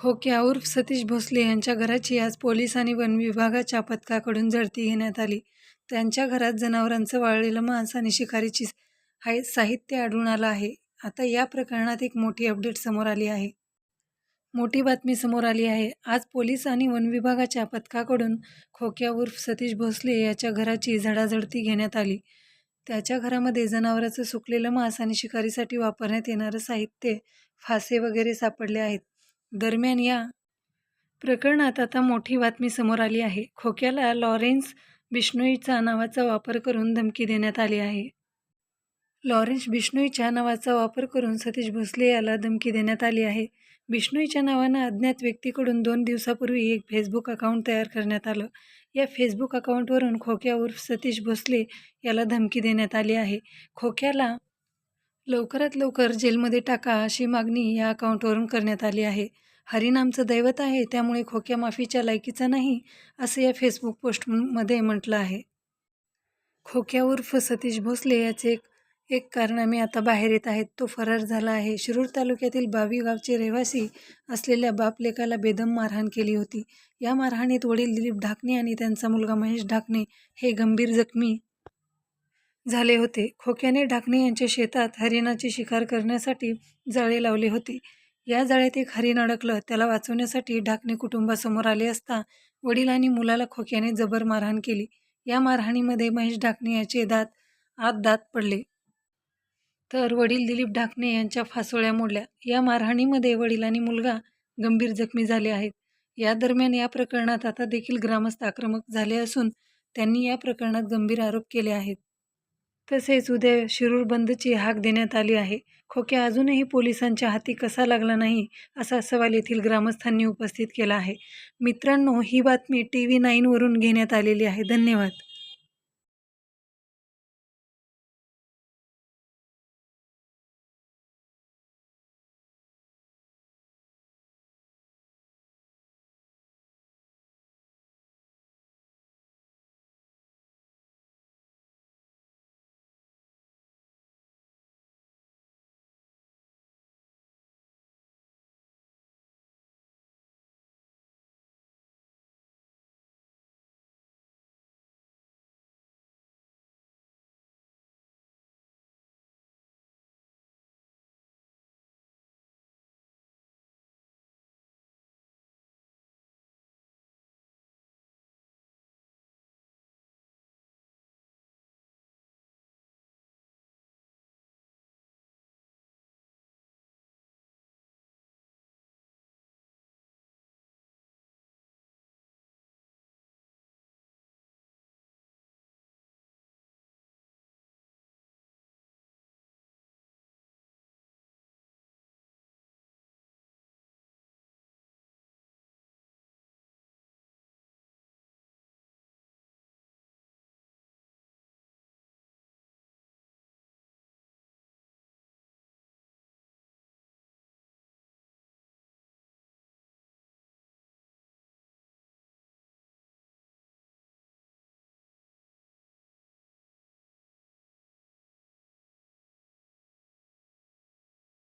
हो खोक्या उर्फ सतीश भोसले यांच्या घराची आज पोलीस आणि वन विभागाच्या पथकाकडून झडती घेण्यात आली. त्यांच्या घरात जनावरांचं वाळलेलं मांस आणि शिकारीची हाय साहित्य आढळून आलं आहे. आता या प्रकरणात एक मोठी अपडेट समोर आली आहे. मोठी बातमी समोर आली आहे. आज पोलीस आणि वन विभागाच्या पथकाकडून खोक्या उर्फ सतीश भोसले याच्या घराची झडाझडती घेण्यात आली. त्याच्या घरामध्ये जनावराचं सुकलेलं मांस आणि शिकारीसाठी वापरण्यात येणारं साहित्य फासे वगैरे सापडले आहेत. दरम्यान या प्रकरणात आता मोठी बातमी समोर आली आहे. खोक्याला लॉरेन्स बिश्नोईचा नावाचा वापर करून धमकी देण्यात आली आहे. लॉरेन्स बिष्णोईच्या नावाचा वापर करून सतीश भोसले याला धमकी देण्यात आली आहे. बिष्णोईच्या नावानं अज्ञात व्यक्तीकडून दोन दिवसापूर्वी एक फेसबुक अकाउंट तयार करण्यात आलं. या फेसबुक अकाउंटवरून खोक्या उर्फ सतीश भोसले याला धमकी देण्यात आली आहे. खोक्याला लवकरात लवकर जेलमध्ये टाका अशी मागणी या अकाउंटवरून करण्यात आली आहे. हरिनामचं दैवत आहे त्यामुळे खोक्या माफीच्या लायकीचा नाही असं या फेसबुक पोस्टमध्ये म्हटलं आहे. खोक्या उर्फ सतीश भोसले याचे एक एक कारनामे आता बाहेर येत आहेत. तो फरार झाला आहे. शिरूर तालुक्यातील बावी गावचे रहिवासी असलेल्या बापलेकाला बेदम मारहाण केली होती. या मारहाणीत वडील दिलीप ढाकणे आणि त्यांचा मुलगा महेश ढाकणे हे गंभीर जखमी झाले होते. खोक्याने ढाकणे यांच्या शेतात हरिणाची शिकार करण्यासाठी जाळे लावले होते. या जाळ्यात एक हरिण अडकलं. त्याला वाचवण्यासाठी ढाकणे कुटुंबासमोर आले असता वडिलांनी मुलाला खोक्याने जबर मारहाण केली. या मारहाणीमध्ये महेश ढाकणे याचे दात आत दात पडले. तर वडील दिलीप ढाकणे यांच्या फासोळ्या मोडल्या. या मारहाणीमध्ये वडील आणि मुलगा गंभीर जखमी झाले आहेत. या दरम्यान या प्रकरणात आता देखील ग्रामस्थ आक्रमक झाले असून त्यांनी या प्रकरणात गंभीर आरोप केले आहेत. तसेच उद्या शिरूर बंदची हाक देण्यात आली आहे. खोक्या अजूनही पोलिसांच्या हाती कसा लागला नाही असा सवाल येथील ग्रामस्थांनी उपस्थित केला आहे. मित्रांनो ही बातमी टी व्ही नाईनवरून घेण्यात आलेली आहे. धन्यवाद.